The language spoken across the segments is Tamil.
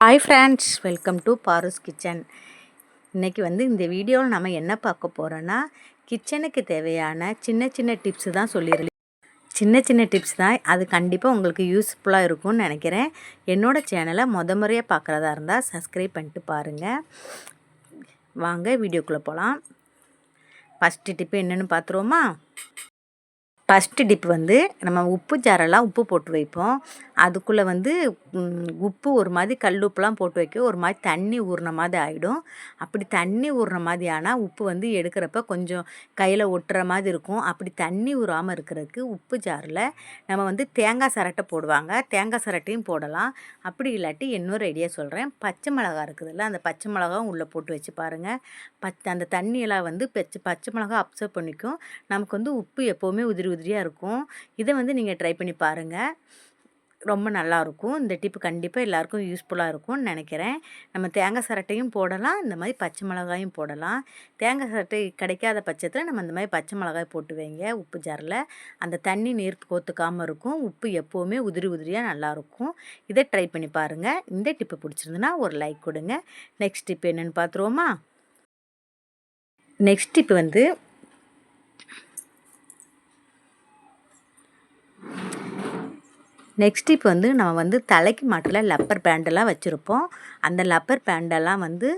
Hi friends welcome to Paru's kitchen இன்றைக்கி வந்து இந்த வீடியோவில் நம்ம என்ன பார்க்க போகிறோன்னா கிச்சனுக்கு தேவையான சின்ன சின்ன டிப்ஸு தான் சொல்லியிருக்கேன் சின்ன சின்ன டிப்ஸ் தான் அது கண்டிப்பாக உங்களுக்கு யூஸ்ஃபுல்லாக இருக்கும்னு நினைக்கிறேன். என்னோடய சேனலை முத முறையாக பார்க்குறதா இருந்தால் சப்ஸ்கிரைப் பண்ணிட்டு பாருங்கள் வாங்க வீடியோக்குள்ளே போகலாம் ஃபஸ்ட்டு டிப்பு என்னென்னு பார்த்துருவோமா? ஃபஸ்ட்டு டிப் வந்து நம்ம உப்பு ஜாரெல்லாம் உப்பு போட்டு வைப்போம். அதுக்குள்ளே வந்து உப்பு ஒரு மாதிரி கல் உப்புலாம் போட்டு வைக்க ஒரு மாதிரி தண்ணி ஊறின மாதிரி ஆகிடும் அப்படி தண்ணி ஊறின மாதிரி ஆனால் உப்பு வந்து எடுக்கிறப்ப கொஞ்சம் கையில் ஒட்டுற மாதிரி இருக்கும். அப்படி தண்ணி ஊறாமல் இருக்கிறதுக்கு உப்பு ஜாரில் நம்ம வந்து தேங்காய் சரட்டை போடுவாங்க. தேங்காய் சரட்டையும் போடலாம். அப்படி இல்லாட்டி இன்னொரு ஐடியா சொல்கிறேன் பச்சை மிளகா இருக்குதுல்ல அந்த பச்சை மிளகாவும் உள்ளே போட்டு வச்சு பாருங்கள் பச் அந்த தண்ணியெல்லாம் வந்து பச்சை பச்சை மிளகா அப்சர்வ் பண்ணிக்கும். நமக்கு வந்து உப்பு எப்போவுமே உதிரி உதிரியாக இருக்கும். இதை வந்து நீங்கள் ட்ரை பண்ணி பாருங்கள் ரொம்ப நல்லாயிருக்கும் இந்த டிப்பு கண்டிப்பாக எல்லாருக்கும் யூஸ்ஃபுல்லாக இருக்கும்னு நினைக்கிறேன். நம்ம தேங்காய் சரட்டையும் போடலாம். இந்த மாதிரி பச்சை மிளகாயும் போடலாம். தேங்காய் சரட்டை கிடைக்காத பட்சத்தில் நம்ம இந்த மாதிரி பச்சை மிளகாய் போட்டு வைங்க. உப்பு ஜாரில். அந்த தண்ணி நீர் கோத்துக்காமல் இருக்கும். உப்பு எப்போவுமே உதிரி உதிரியாக நல்லாயிருக்கும் இதை ட்ரை பண்ணி பாருங்கள் இந்த டிப்பு பிடிச்சிருந்துன்னா ஒரு லைக் கொடுங்க. நெக்ஸ்ட் டிப் என்னென்னு பார்த்துருவோமா நெக்ஸ்ட் டிப்பு வந்து நெக்ஸ்ட் இப்போ வந்து நம்ம வந்து தலைக்கு மாட்டில் லப்பர் பேண்டெல்லாம் வச்சுருப்போம். அந்த லப்பர் பேண்டெல்லாம் வந்து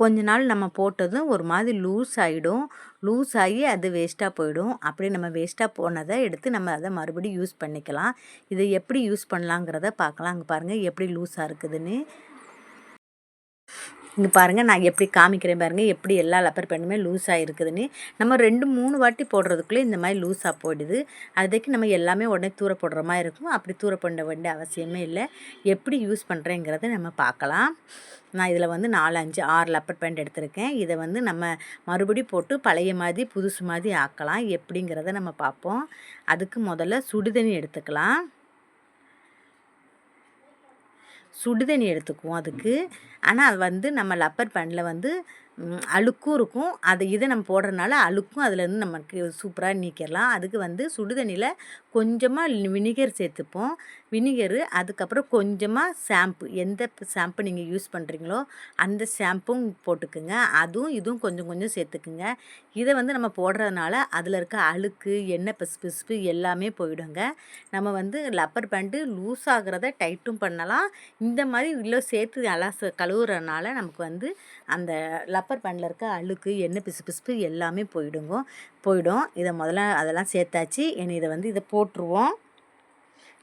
கொஞ்ச நாள் நம்ம போட்டதும் ஒரு மாதிரி லூஸ் ஆகிடும் லூஸ் ஆகி அது வேஸ்ட்டாக போயிடும். அப்படி நம்ம வேஸ்ட்டாக போனதை எடுத்து நம்ம அதை மறுபடியும் யூஸ் பண்ணிக்கலாம். இதை எப்படி யூஸ் பண்ணலாங்கிறத பார்க்கலாம். அங்கே பாருங்கள் எப்படி லூஸாக இருக்குதுன்னு. இங்கே பாருங்கள் நான் எப்படி காமிக்கிறேன் பாருங்கள் எப்படி எல்லா லப்பர் பேண்டுமே லூஸாக இருக்குதுன்னு. நம்ம ரெண்டு மூணு வாட்டி போடுறதுக்குள்ளே இந்த மாதிரி லூஸாக போயிடுது. அதுக்கு நம்ம எல்லாமே உடனே தூர போடுற மாதிரி இருக்கும். அப்படி தூர பண்ண வேண்டிய அவசியமே இல்லை. எப்படி யூஸ் பண்ணுறேங்கிறத நம்ம பார்க்கலாம். நான் இதில் வந்து நாலு அஞ்சு ஆறு லப்பர் பேண்ட் எடுத்திருக்கேன். இதை வந்து நம்ம மறுபடி போட்டு பழைய மாதிரி புதுசு மாதிரி ஆக்கலாம். எப்படிங்கிறத நம்ம பார்ப்போம். அதுக்கு முதல்ல சுடுதண்ணி எடுத்துக்கலாம். சுடுதண்ணி எடுத்துக்குவோம் அதுக்கு. ஆனால் அது வந்து நம்ம லப்பர் பேனில் வந்து அழுக்கும் இருக்கும். அது இதை நம்ம போடுறதுனால அழுக்கும். அதுலேருந்து நமக்கு சூப்பராக நீக்கிடலாம் அதுக்கு வந்து சுடுதண்ணியில் கொஞ்சமாக வினிகர் சேர்த்துப்போம். வினிகரு அதுக்கப்புறம் கொஞ்சமாக ஷாம்பு. எந்த ஷாம்பு நீங்கள் யூஸ் பண்ணுறீங்களோ அந்த ஷாம்பும் போட்டுக்குங்க. அதுவும் இதுவும் கொஞ்சம் கொஞ்சம் சேர்த்துக்குங்க. இதை வந்து நம்ம போடுறதுனால அதில் இருக்க அழுக்கு எண்ணெய் பிசு பிசுப்பு எல்லாமே போயிடுங்க. நம்ம வந்து லப்பர் பேண்ட்டு லூஸ் ஆகிறத டைட்டும் பண்ணலாம். இந்த மாதிரி இல்லை சேர்த்து நல்லா கழுவுறதுனால நமக்கு வந்து அந்த லப்பர் பேண்டில் இருக்க அழுக்கு எண்ணெய் பிசு பிசுப்பு எல்லாமே போயிடுங்க. போயிடும். இதை முதல்ல அதெல்லாம் சேர்த்தாச்சு. இனி இதை வந்து இதை போட்டுருவோம்.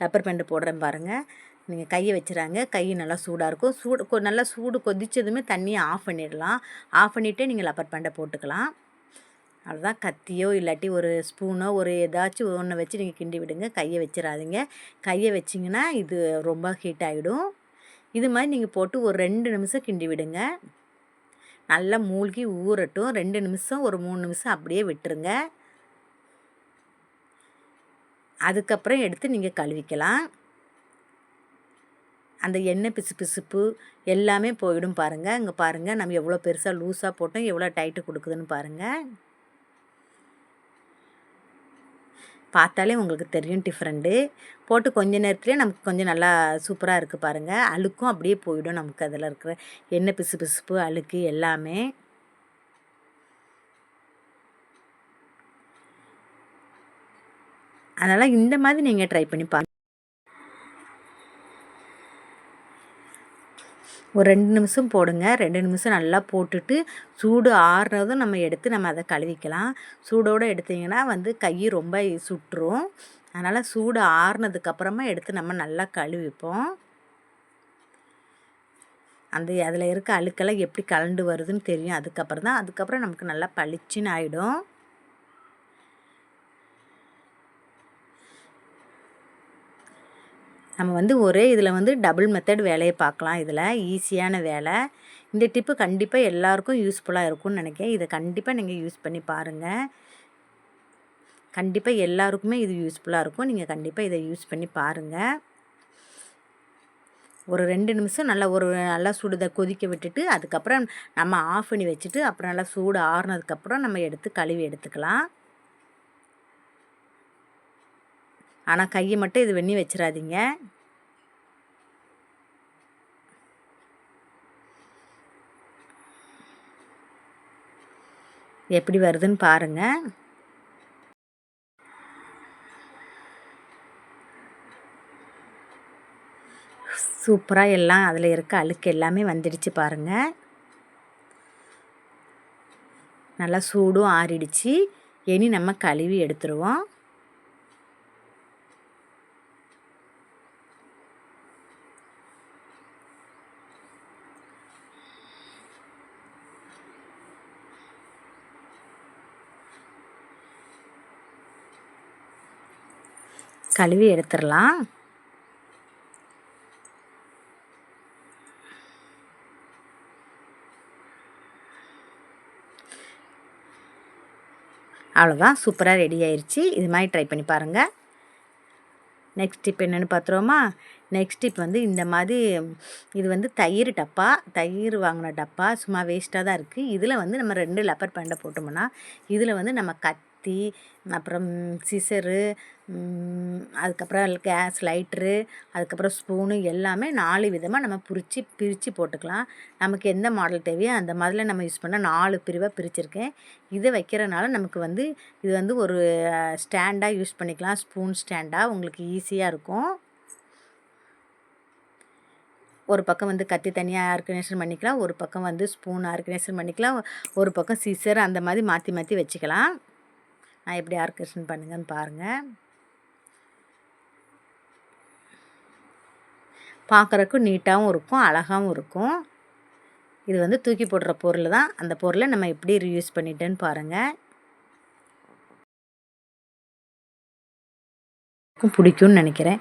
ரப்பர் பேண்டு போடுறேன் பாருங்கள் நீங்கள் கையை வச்சுறாங்க. கை நல்லா சூடாக இருக்கும். சூடு நல்லா சூடு கொதித்ததுமே தண்ணியை ஆஃப் பண்ணிடலாம். ஆஃப் பண்ணிவிட்டே நீங்கள் லப்பர் பேண்டை போட்டுக்கலாம். அதுதான் கத்தியோ இல்லாட்டி ஒரு ஸ்பூனோ ஒரு ஏதாச்சும் ஒன்று வச்சு நீங்கள் கிண்டி விடுங்க. கையை வச்சிடாதீங்க. கையை வச்சிங்கன்னா இது ரொம்ப ஹீட் ஆகிடும் இது மாதிரி நீங்கள் போட்டு ஒரு ரெண்டு நிமிஷம் கிண்டி விடுங்க. நல்லா மூழ்கி ஊறட்டும். ரெண்டு நிமிஷம் ஒரு மூணு நிமிஷம் அப்படியே விட்டுருங்க. அதுக்கப்புறம் எடுத்து நீங்கள் கழுவிக்கலாம். அந்த எண்ணெய் பிசு பிசுப்பு எல்லாமே போயிடும் பாருங்கள் இங்கே பாருங்கள் நம்ம எவ்வளோ பெருசாக லூஸாக போட்டோம் எவ்வளோ டைட்டு கொடுக்குதுன்னு பாருங்கள் பார்த்தாலே உங்களுக்கு தெரியும் டிஃப்ரெண்ட்டு. போட்டு கொஞ்ச நேரத்துலேயே நமக்கு கொஞ்சம் நல்லா சூப்பராக இருக்குது பாருங்கள் அழுக்கும் அப்படியே போயிடும் நமக்கு அதில் இருக்கிற எண்ணெய் பிசு பிசுப்பு அழுக்கு எல்லாமே. அதனால் இந்த மாதிரி நீங்கள் ட்ரை பண்ணி பாருங்கள் ஒரு ரெண்டு நிமிஷம் போடுங்க. ரெண்டு நிமிஷம் நல்லா போட்டுட்டு சூடு ஆறுறதும் நம்ம எடுத்து நம்ம அதை கழுவிக்கலாம். சூடோடு எடுத்திங்கன்னா வந்து கை ரொம்ப சுட்டுரும் அதனால் சூடு ஆறுனதுக்கப்புறமா எடுத்து நம்ம நல்லா கழுவிப்போம். அந்த அதில் இருக்க அழுக்கெல்லாம் எப்படி கலண்டு வருதுன்னு தெரியும். அதுக்கப்புறம் தான் அதுக்கப்புறம் நமக்கு நல்லா பளிச்சுன்னு ஆகிடும் நம்ம வந்து ஒரே இதில் வந்து டபுள் மெத்தட் வேலையை பார்க்கலாம். இதில் ஈஸியான வேலை. இந்த டிப்பு கண்டிப்பாக எல்லாருக்கும் யூஸ்ஃபுல்லாக இருக்கும்னு நினைக்கிறேன். இதை கண்டிப்பாக நீங்கள் யூஸ் பண்ணி பாருங்கள் கண்டிப்பாக எல்லாருக்குமே இது யூஸ்ஃபுல்லாக இருக்கும். நீங்கள் கண்டிப்பாக இதை யூஸ் பண்ணி பாருங்கள் ஒரு ரெண்டு நிமிஷம் நல்லா ஒரு நல்லா சுடுதை கொதிக்க விட்டுட்டு அதுக்கப்புறம் நம்ம ஆஃப் பண்ணி வச்சுட்டு அப்புறம் நல்லா சூடு ஆறுனதுக்கப்புறம் நம்ம எடுத்து கழுவி எடுத்துக்கலாம். ஆனால் கையை மட்டும் இது வெண்ணி வச்சிடாதீங்க. எப்படி வருதுன்னு பாருங்கள் சூப்பராக எல்லாம் அதில் இருக்க அழுக்கு எல்லாமே வந்துடுச்சு பாருங்கள் நல்லா சூடும் ஆறிடுச்சு. இனி நம்ம கழுவி எடுத்துருவோம். கழுவி எடுத்துடலாம். அவ்வளோதான் சூப்பராக ரெடி ஆயிடுச்சு இது மாதிரி ட்ரை பண்ணி பாருங்கள் நெக்ஸ்ட் டிப் என்னென்னு பார்த்துருவோமா நெக்ஸ்ட் டிப் வந்து இந்த மாதிரி இது வந்து தயிர் டப்பா. தயிர் வாங்கின டப்பா சும்மா வேஸ்ட்டாக தான் இருக்குது இதில் வந்து நம்ம ரெண்டு லப்பர் பேண்டை போட்டோம்னா இதில் வந்து நம்ம கட் கத்தி அப்புறம் சிசரு அதுக்கப்புறம் கேஸ் லைட்ரு அதுக்கப்புறம் ஸ்பூனு எல்லாமே நாலு விதமாக நம்ம பிரித்து பிரித்து போட்டுக்கலாம். நமக்கு எந்த மாடல் தேவையோ அந்த மாதிரில நம்ம யூஸ் பண்ணால் நாலு பிரிவாக பிரிச்சிருக்கேன். இதை வைக்கிறனால நமக்கு வந்து இது வந்து ஒரு ஸ்டாண்டாக யூஸ் பண்ணிக்கலாம். ஸ்பூன் ஸ்டாண்டாக உங்களுக்கு ஈஸியாக இருக்கும். ஒரு பக்கம் வந்து கத்தி தனியாக ஆர்கனைசேஷன் பண்ணிக்கலாம். ஒரு பக்கம் வந்து ஸ்பூன் ஆர்கனைசேஷன் பண்ணிக்கலாம். ஒரு பக்கம் சிசர் அந்த மாதிரி மாற்றி மாற்றி வச்சுக்கலாம். நான் எப்படி ஆர்கெஸ்ட்ரேஷன் பண்ணுங்கன்னு பாருங்கள் பார்க்குறக்கும் நீட்டாகவும் இருக்கும் அழகாகவும் இருக்கும். இது வந்து தூக்கி போடுற பொருள் தான். அந்த பொருளை நம்ம எப்படி ரியூஸ் பண்ணிட்டேன்னு பாருங்கள் பிடிக்கும்னு நினைக்கிறேன்.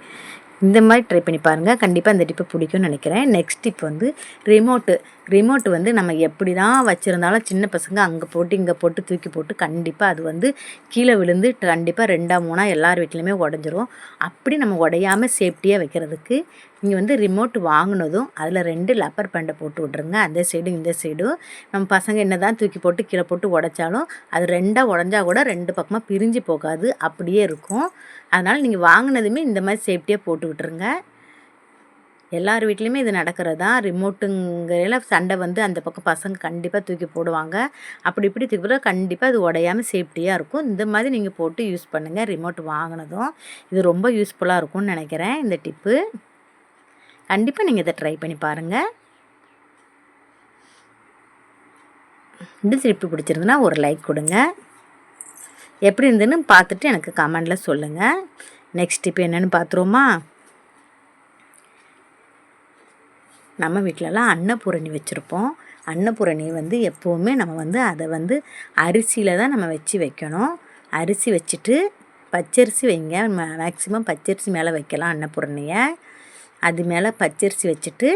இந்த மாதிரி ட்ரை பண்ணி பாருங்கள் கண்டிப்பாக இந்த டிப்பை பிடிக்கும்னு நினைக்கிறேன். நெக்ஸ்ட் டிப் வந்து ரிமோட்டு ரிமோட் வந்து நம்ம எப்படி தான் வச்சுருந்தாலும் சின்ன பசங்க அங்கே போட்டு இங்கே போட்டு தூக்கி போட்டு கண்டிப்பாக அது வந்து கீழே விழுந்து கண்டிப்பாக ரெண்டாக மூணாக எல்லார் வீட்லேயுமே உடஞ்சிரும். அப்படி நம்ம உடையாமல் சேஃப்டியாக வைக்கிறதுக்கு நீங்கள் வந்து ரிமோட் வாங்கினதும் அதில் ரெண்டு லப்பர் பண்டை போட்டு விட்ருங்க அந்த சைடும் இந்த சைடும் நம்ம பசங்க என்ன தான் தூக்கி போட்டு கீழே போட்டு உடைச்சாலும் அது ரெண்டாக உடஞ்சா கூட ரெண்டு பக்கமாக பிரிஞ்சு போகாது. அப்படியே இருக்கும். அதனால் நீங்கள் வாங்கினதுமே இந்த மாதிரி சேஃப்டியாக போட்டு விட்ருங்க எல்லார் வீட்லேயுமே இது நடக்கிறது? தான் ரிமோட்டுங்கிறல சண்டை வந்து அந்த பக்கம் பசங்க கண்டிப்பாக தூக்கி போடுவாங்க. அப்படி இப்படி தூக்கி போட கண்டிப்பாக அது உடையாமல் சேஃப்டியாக இருக்கும். இந்த மாதிரி நீங்கள் போட்டு யூஸ் பண்ணுங்கள் ரிமோட் வாங்கினதும் இது ரொம்ப யூஸ்ஃபுல்லாக இருக்கும்னு நினைக்கிறேன். இந்த டிப்பு கண்டிப்பாக நீங்கள் இதை ட்ரை பண்ணி பாருங்கள் இந்த டிப்பு பிடிச்சிருந்துன்னா ஒரு லைக் கொடுங்க. எப்படி இருந்துன்னு பார்த்துட்டு எனக்கு கமெண்டில் சொல்லுங்கள் நெக்ஸ்ட் டிப் என்னென்னு பார்த்துருவோமா? நம்ம வீட்டிலலாம் அன்னபூரணி வச்சுருப்போம். அன்னபூரணி வந்து எப்போவுமே நம்ம வந்து அதை வந்து அரிசியில் தான் நம்ம வச்சு வைக்கணும். அரிசி வச்சுட்டு பச்சரிசி வைங்க. மேக்ஸிமம் பச்சரிசி மேலே வைக்கலாம் அன்னபூரணியை. அது மேலே பச்சரிசி வச்சுட்டு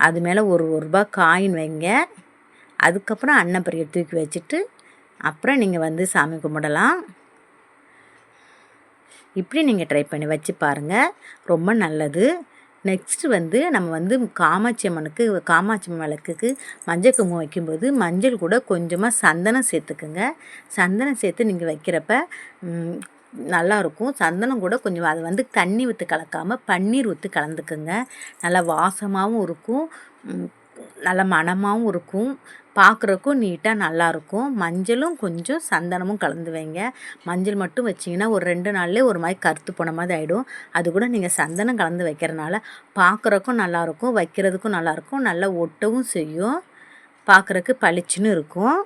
அது மேலே ஒரு ஒரு ரூபா காயின் வைங்க. அதுக்கப்புறம் அன்னப்பறியை தூக்கி வச்சுட்டு அப்புறம் நீங்கள் வந்து சாமி கும்பிடலாம். இப்படி நீங்கள் ட்ரை பண்ணி வச்சு பாருங்கள் ரொம்ப நல்லது. நெக்ஸ்ட்டு வந்து நம்ம வந்து காமாட்சி அம்மனுக்கு காமாட்சி அம்மன் விளக்குக்கு மஞ்சள் குங்குமம் வைக்கும்போது மஞ்சள் கூட கொஞ்சமாக சந்தனம் சேர்த்துக்குங்க. சந்தனம் சேர்த்து நீங்கள் வைக்கிறப்ப நல்லாயிருக்கும் சந்தனம் கூட கொஞ்சம் அதை வந்து தண்ணி ஊற்று கலக்காமல் பன்னீர் ஊற்று கலந்துக்குங்க. நல்லா வாசமாகவும் இருக்கும். நல்ல மணமாகவும் இருக்கும். பார்க்குறக்கும் நீட்டாக நல்லாயிருக்கும் மஞ்சளும் கொஞ்சம் சந்தனமும் கலந்து வைங்க. மஞ்சள் மட்டும் வச்சிங்கன்னா ஒரு ரெண்டு நாள்லேயே ஒரு மாதிரி கருத்து போன மாதிரி ஆகிடும் அது கூட நீங்கள் சந்தனம் கலந்து வைக்கிறனால பார்க்குறக்கும் நல்லாயிருக்கும் வைக்கிறதுக்கும் நல்லாயிருக்கும் நல்லா ஒட்டவும் செய்யும். பார்க்குறக்கு பளிச்சுன்னு இருக்கும்.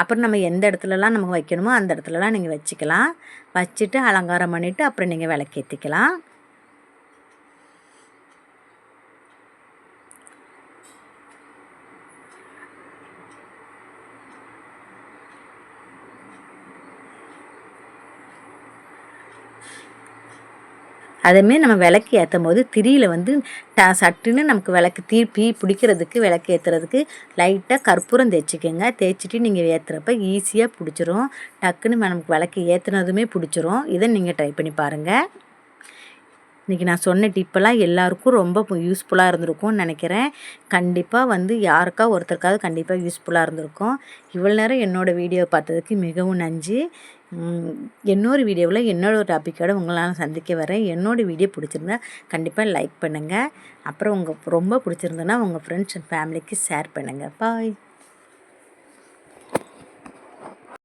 அப்புறம் நம்ம எந்த இடத்துலலாம் நமக்கு வைக்கணுமோ அந்த இடத்துலலாம் நீங்கள் வச்சுக்கலாம். வச்சுட்டு அலங்காரம் பண்ணிவிட்டு அப்புறம் நீங்கள் விளக்கேற்றிக்கலாம் அதேமாரி நம்ம விளக்கு ஏற்றும் போது திரியில் வந்து ட சட்டுன்னு நமக்கு விளக்கு தீப்பி பிடிக்கிறதுக்கு விளக்கு ஏற்றுறதுக்கு லைட்டாக கற்பூரம் தேய்ச்சிக்கோங்க. தேய்ச்சிட்டு நீங்கள் ஏற்றுறப்ப ஈஸியாக பிடிச்சிரும். டக்குன்னு நமக்கு விளக்கு ஏற்றுனதுமே பிடிச்சிரும். இதை நீங்கள் ட்ரை பண்ணி பாருங்கள் இன்றைக்கி நான் சொன்ன டிப்பெல்லாம் எல்லாருக்கும் ரொம்ப யூஸ்ஃபுல்லாக இருந்திருக்கும்னு நினைக்கிறேன். கண்டிப்பாக வந்து யாருக்கா ஒருத்தருக்காவது கண்டிப்பாக யூஸ்ஃபுல்லாக இருந்திருக்கும். இவ்வளோ நேரம் என்னோடய வீடியோ பார்த்ததுக்கு மிகவும் நன்றி. இன்னொரு வீடியோவில் என்னோட ஒரு டாப்பிக்கோடு உங்களால் சந்திக்க வரேன். என்னோடய வீடியோ பிடிச்சிருந்தா கண்டிப்பாக லைக் பண்ணுங்கள் அப்புறம் உங்கள் ரொம்ப பிடிச்சிருந்ததுன்னா உங்கள் ஃப்ரெண்ட்ஸ் அண்ட் ஃபேமிலிக்கு ஷேர் பண்ணுங்கள் பாய்